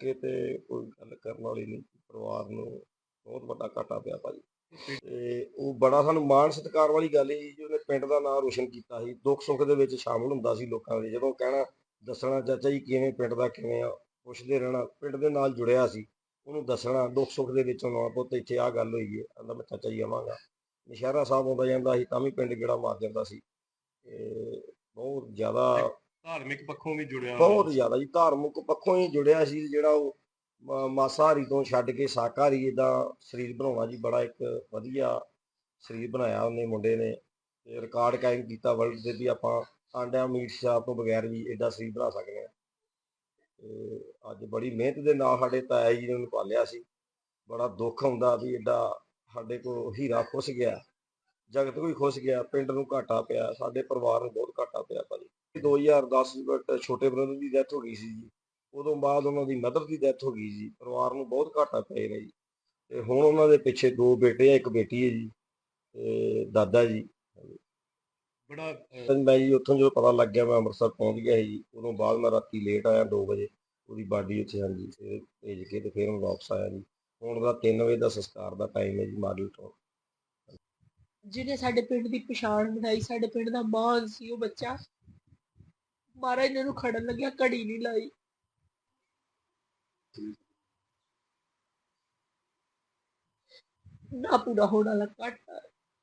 ਮੌਕੇ ਤੇ ਕੋਈ ਗੱਲ ਕਰਨ ਵਾਲੀ ਨਹੀਂ, ਪਰਿਵਾਰ ਨੂੰ ਬਹੁਤ ਵੱਡਾ ਘਾਟਾ ਪਿਆ ਭਾਜੀ। ਤੇ ਉਹ ਬੜਾ ਸਾਨੂੰ ਮਾਣ ਸਤਿਕਾਰ ਵਾਲੀ ਗੱਲ ਸੀ ਜੀ, ਉਹਨੇ ਪਿੰਡ ਦਾ ਨਾਮ ਰੋਸ਼ਨ ਕੀਤਾ ਸੀ। ਦੁੱਖ ਸੁੱਖ ਦੇ ਵਿੱਚ ਸ਼ਾਮਲ ਹੁੰਦਾ ਸੀ ਲੋਕਾਂ ਦੇ, ਜਦੋਂ ਕਹਿਣਾ, ਦੱਸਣਾ, ਚਾਚਾ ਜੀ ਕਿਵੇਂ ਪਿੰਡ ਦਾ ਕਿਵੇਂ ਆ, ਪੁੱਛਦੇ ਰਹਿਣਾ, ਪਿੰਡ ਦੇ ਨਾਲ ਜੁੜਿਆ ਸੀ, ਉਹਨੂੰ ਦੱਸਣਾ, ਦੁੱਖ ਸੁੱਖ ਦੇ ਵਿੱਚ ਉਹਨਾਂ ਪੁੱਤ ਇੱਥੇ ਆ ਗੱਲ ਹੋਈ ਹੈ ਕਹਿੰਦਾ ਮੈਂ ਚਾਚਾ ਜੀ ਆਵਾਂਗਾ। ਨਸ਼ਹਿਰਾ ਸਾਹਿਬ ਆਉਂਦਾ ਜਾਂਦਾ ਸੀ, ਤਾਂ ਵੀ ਪਿੰਡ ਗੇੜਾ ਮਾਰ ਜਾਂਦਾ ਸੀ। ਤੇ ਬਹੁਤ ਜ਼ਿਆਦਾ ਧਾਰਮਿਕ ਪੱਖੋਂ ਵੀ ਜੁੜਿਆ। ਬਹੁਤ ਜ਼ਿਆਦਾ ਜੀ ਧਾਰਮਿਕ ਪੱਖੋਂ ਹੀ ਜੁੜਿਆ ਸੀ ਜਿਹੜਾ ਉਹ ਮ- ਮਾਸਾਹਾਰੀ ਤੋਂ ਛੱਡ ਕੇ ਸਾਕਾਹਾਰੀ ਇਦਾਂ ਸਰੀਰ ਬਣਾਉਣਾ ਜੀ ਬੜਾ ਇੱਕ ਵਧੀਆ ਸਰੀਰ ਬਣਾਇਆ ਉਹਨੇ ਮੁੰਡੇ ਨੇ ਤੇ ਰਿਕਾਰਡ ਕਾਇਮ ਕੀਤਾ ਵਰਲਡ ਦੇ ਵੀ ਆਪਾਂ ਆਂਡਿਆਂ ਮੀਟ ਸ਼ਾਪ ਤੋਂ ਬਗੈਰ ਵੀ ਐਡਾ ਸਰੀਰ ਬਣਾ ਸਕਦੇ ਆ ਤੇ ਅੱਜ ਬੜੀ ਮਿਹਨਤ ਦੇ ਨਾਲ ਸਾਡੇ ਤਾਇਆ ਜੀ ਨੇ ਉਹਨੂੰ ਪਾਲਿਆ ਸੀ। ਬੜਾ ਦੁੱਖ ਹੁੰਦਾ ਵੀ ਐਡਾ ਸਾਡੇ ਕੋਲ ਹੀਰਾ ਖੁੱਸ ਗਿਆ। ਜਗਤ ਕੋਈ ਖੁੱਸ ਗਿਆ ਪਿੰਡ ਨੂੰ ਘਾਟਾ ਪਿਆ ਸਾਡੇ ਪਰਿਵਾਰ ਨੂੰ ਬਹੁਤ ਘਾਟਾ ਪਿਆ ਭਾਜੀ। 2010 ਵਿੱਚ ਛੋਟੇ ਬ੍ਰਦਰ ਦੀ ਡੈਥ ਹੋ ਗਈ ਸੀ ਜੀ। ਉਦੋਂ ਬਾਅਦ ਉਹਨਾਂ ਦੀ ਮਦਰ ਦੀ ਡੈਥ ਹੋ ਗਈ ਜੀ। ਪਰਿਵਾਰ ਨੂੰ ਬਹੁਤ ਘਾਟਾ ਪਏ ਨੇ ਜੀ। ਤੇ ਹੁਣ ਉਹਨਾਂ ਦੇ ਪਿੱਛੇ ਦੋ ਬੇਟੇ ਆ ਇੱਕ ਬੇਟੀ ਹੈ ਜੀ ਤੇ ਦਾਦਾ ਜੀ। ਬੜਾ ਮੈਂ ਜੀ ਉੱਥੋਂ ਜਦੋਂ ਪਤਾ ਲੱਗ ਗਿਆ ਮੈਂ ਅੰਮ੍ਰਿਤਸਰ ਪਹੁੰਚ ਗਿਆ ਸੀ ਜੀ ਉਦੋਂ ਬਾਅਦ ਮੈਂ ਰਾਤੀ ਲੇਟ ਆਇਆ 2 ਵਜੇ ਉਹਦੀ ਬਾਡੀ ਉੱਥੇ ਹਾਂਜੀ ਭੇਜ ਕੇ ਤੇ ਫਿਰ ਮੈਂ ਵਾਪਸ ਆਇਆ ਜੀ। ਹੁਣ ਉਹਦਾ 3 ਵਜੇ ਦਾ ਸੰਸਕਾਰ ਦਾ ਟਾਈਮ ਹੈ ਜੀ ਮਾਡਲ ਤੋਂ ਜਿਹਨੇ ਸਾਡੇ ਪਿੰਡ ਦੀ ਪਛਾਣ ਬਣਾਈ, ਸਾਡੇ ਪਿੰਡ ਦਾ ਮਾਨ ਸੀ, ਉਹ ਬੱਚਾ ਮਹਾਰਾਜ ਇਹਨਾਂ ਨੂੰ ਖੜਨ ਲੱਗਿਆ, ਘੜੀ ਨਹੀਂ ਲਾਈ। ਨਾ ਪੂਰਾ ਹੋਣ ਵਾਲਾ ਘਾਟਾ।